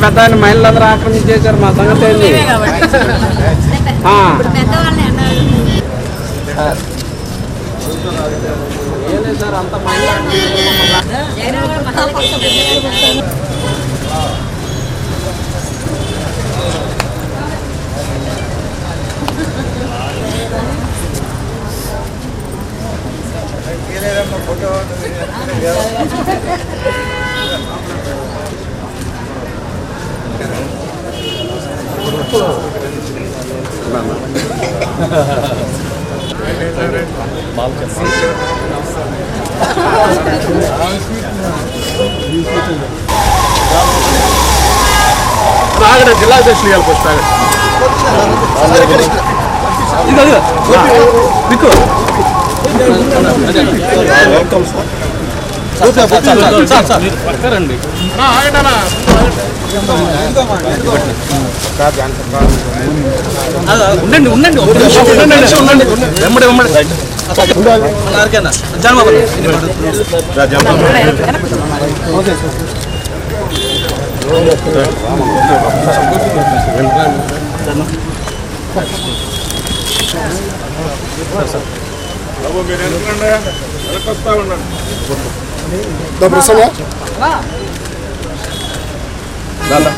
పెద్ద ఆయన మహిళలందరూ ఆక్రమించేశారు మా సంగతి ఏంది? మేమే కాబట్టి ఆ, పెద్దవాళ్ళని అన్నారు ఏం లేదు సార్ జగన్ గారు మహాపక్షం ఆగడ జిల్లా అధ్యక్షులు ఇవ్వాలి ఫస్ట్ పక్కరండి ఉండండి. ఉండండి ఒక నిమిషం ఉండండి ఉండండి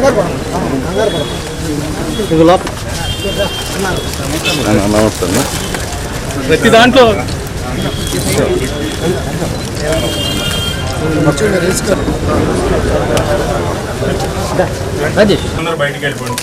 వెంబడి వెంబడి మీరు ఎందుకండి వెనకొస్తా ఉండండి ప్రతి దాంట్లో అందరూ బయటికి వెళ్ళిపోండి.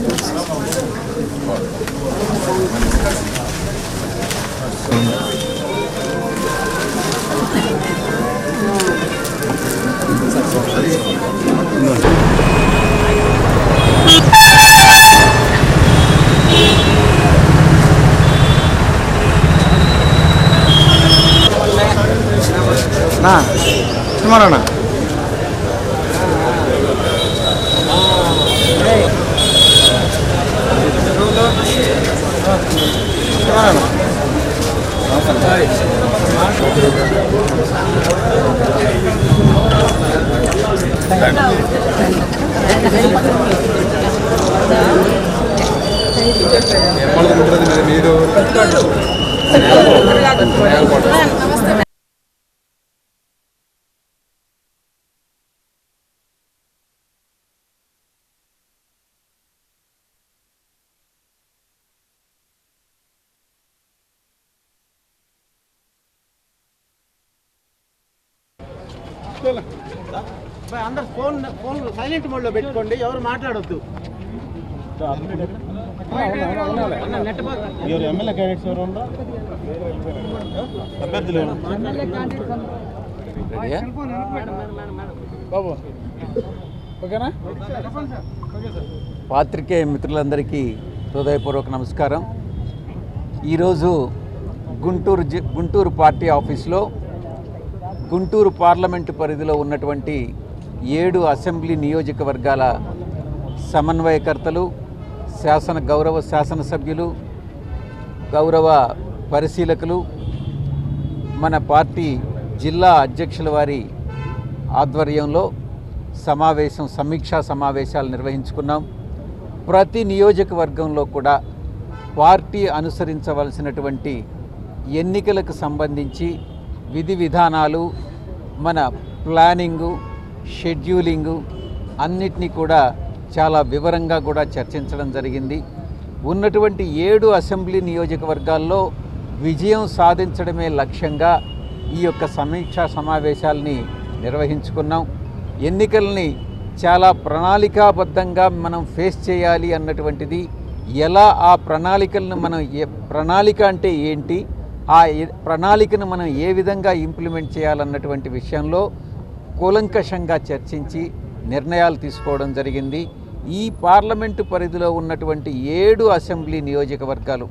na semana na Eu não sei se você está aqui. Eu não sei se você está aqui. Eu não sei se você está aqui. Eu não sei se você está aqui. అందరు phone phone silent మోడ్లో పెట్టుకోండి ఎవరు మాట్లాడొద్దు. ఎవరు MLA candidates ఎవరు ఉండరు? అభ్యర్థులు ఎవరు? బాబు ఓకేనా? పాత్రికేయ మిత్రులందరికీ హృదయపూర్వక నమస్కారం. ఈరోజు గుంటూరు జి గుంటూరు పార్టీ ఆఫీస్లో గుంటూరు పార్లమెంటు పరిధిలో ఉన్నటువంటి ఏడు అసెంబ్లీ నియోజకవర్గాల సమన్వయకర్తలు శాసన గౌరవ శాసనసభ్యులు గౌరవ పరిశీలకులు మన పార్టీ జిల్లా అధ్యక్షుల వారి ఆధ్వర్యంలో సమావేశం సమీక్షా సమావేశాలు నిర్వహించుకున్నాం. ప్రతి నియోజకవర్గంలో కూడా పార్టీ అనుసరించవలసినటువంటి ఎన్నికలకు సంబంధించి విధి విధానాలు మన ప్లానింగు షెడ్యూలింగు అన్నిటినీ కూడా చాలా వివరంగా కూడా చర్చించడం జరిగింది. ఉన్నటువంటి ఏడు అసెంబ్లీ నియోజకవర్గాల్లో విజయం సాధించడమే లక్ష్యంగా ఈ యొక్క సమీక్షా సమావేశాల్ని నిర్వహించుకున్నాం. ఎన్నికల్ని చాలా ప్రణాళికాబద్ధంగా మనం ఫేస్ చేయాలి అన్నటువంటిది ఎలా ఆ ప్రణాళికలను మనం ప్రణాళిక అంటే ఏంటి ఆ ప్రణాళికను మనం ఏ విధంగా ఇంప్లిమెంట్ చేయాలన్నటువంటి విషయంలో కూలంకషంగా చర్చించి నిర్ణయాలు తీసుకోవడం జరిగింది. ఈ పార్లమెంటు పరిధిలో ఉన్నటువంటి ఏడు అసెంబ్లీ నియోజకవర్గాలు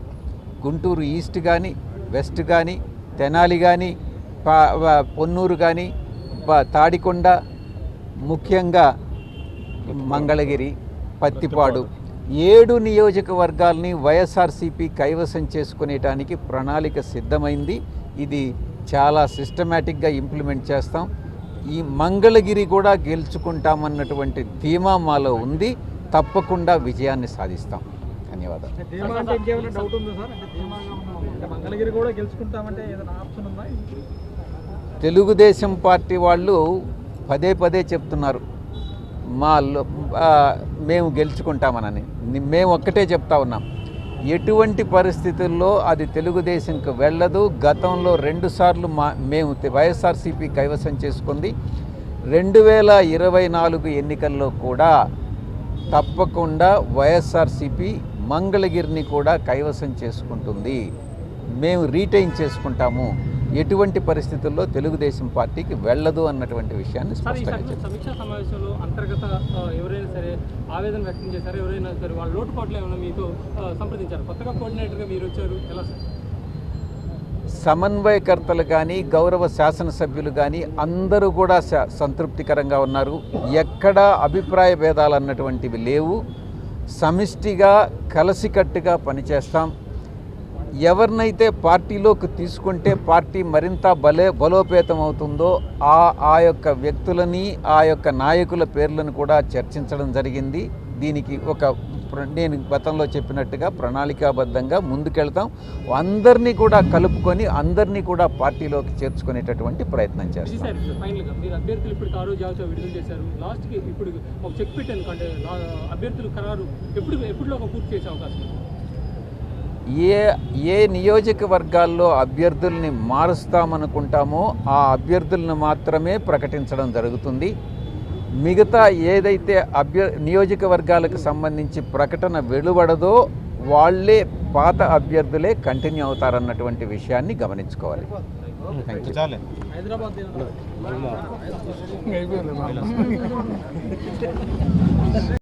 గుంటూరు ఈస్ట్ కానీ వెస్ట్ కానీ తెనాలి కానీ పా- పొన్నూరు కానీ ప- తాడికొండ ముఖ్యంగా మంగళగిరి పత్తిపాడు ఏడు నియోజకవర్గాల్ని వైఎస్ఆర్సీపీ కైవసం చేసుకునేటానికి ప్రణాళిక సిద్ధమైంది. ఇది చాలా సిస్టమేటిక్గా ఇంప్లిమెంట్ చేస్తాం. ఈ మంగళగిరి కూడా గెలుచుకుంటామన్నటువంటి ధీమా మాలో ఉంది. తప్పకుండా విజయాన్ని సాధిస్తాం. ధన్యవాదాలు. తెలుగుదేశం పార్టీ వాళ్ళు పదే పదే చెప్తున్నారు. మా మేము గెలుచుకుంటామనని. మేము ఒక్కటే చెప్తా ఉన్నాం. ఎటువంటి పరిస్థితుల్లో అది తెలుగుదేశంకి వెళ్ళదు. గతంలో రెండుసార్లు మా మేము వైఎస్ఆర్సీపీ కైవసం చేసుకుంది. రెండు వేల ఇరవై నాలుగు ఎన్నికల్లో కూడా తప్పకుండా వైఎస్ఆర్సీపీ మంగళగిరిని కూడా కైవసం చేసుకుంటుంది. మేము రీటైన్ చేసుకుంటాము. ఎటువంటి పరిస్థితుల్లో తెలుగుదేశం పార్టీకి వెళ్ళదు అన్నటువంటి విషయాన్ని సమీక్షా సమావేశంలో అంతర్గత ఎవరైనా సరే ఆవేదన వ్యక్తం చేశారు ఎవరైనా సరే వాళ్ళ లోటుపాట్లు ఏమైనా మీతో సంప్రదించారు? కొత్తగా కోఆర్డినేటర్గా మీరు వచ్చారు ఎలా సార్? సమన్వయకర్తలు కానీ గౌరవ శాసనసభ్యులు కానీ అందరూ కూడా సంతృప్తికరంగా ఉన్నారు. ఎక్కడా అభిప్రాయ భేదాలు అన్నటువంటివి లేవు. సమిష్టిగా కలిసికట్టుగా పనిచేస్తాం. ఎవరినైతే పార్టీలోకి తీసుకుంటే పార్టీ మరింత బలే బలోపేతం అవుతుందో ఆ ఆ యొక్క వ్యక్తులని ఆ యొక్క నాయకుల పేర్లను కూడా చర్చించడం జరిగింది. దీనికి ఒక ప్ర- నేను గతంలో చెప్పినట్టుగా ప్రణాళికాబద్ధంగా ముందుకెళ్తాం. అందరినీ కూడా కలుపుకొని అందరినీ కూడా పార్టీలోకి చేర్చుకునేటటువంటి ప్రయత్నం చేస్తాం. లాస్ట్కి ఇప్పుడు చెక్ పెట్టాను అభ్యర్థులు ఖరారు. ఎప్పుడు ఎప్పుడులోగా పూర్తి చేసే అవకాశం ఏ ఏ నియోజకవర్గాల్లో అభ్యర్థుల్ని మారుస్తామనుకుంటామో ఆ అభ్యర్థులను మాత్రమే ప్రకటించడం జరుగుతుంది. మిగతా ఏదైతే అభ్య నియోజకవర్గాలకు సంబంధించి ప్రకటన వెలువడదో వాళ్ళే పాత అభ్యర్థులే కంటిన్యూ అవుతారన్నటువంటి విషయాన్ని గమనించుకోవాలి. Thank you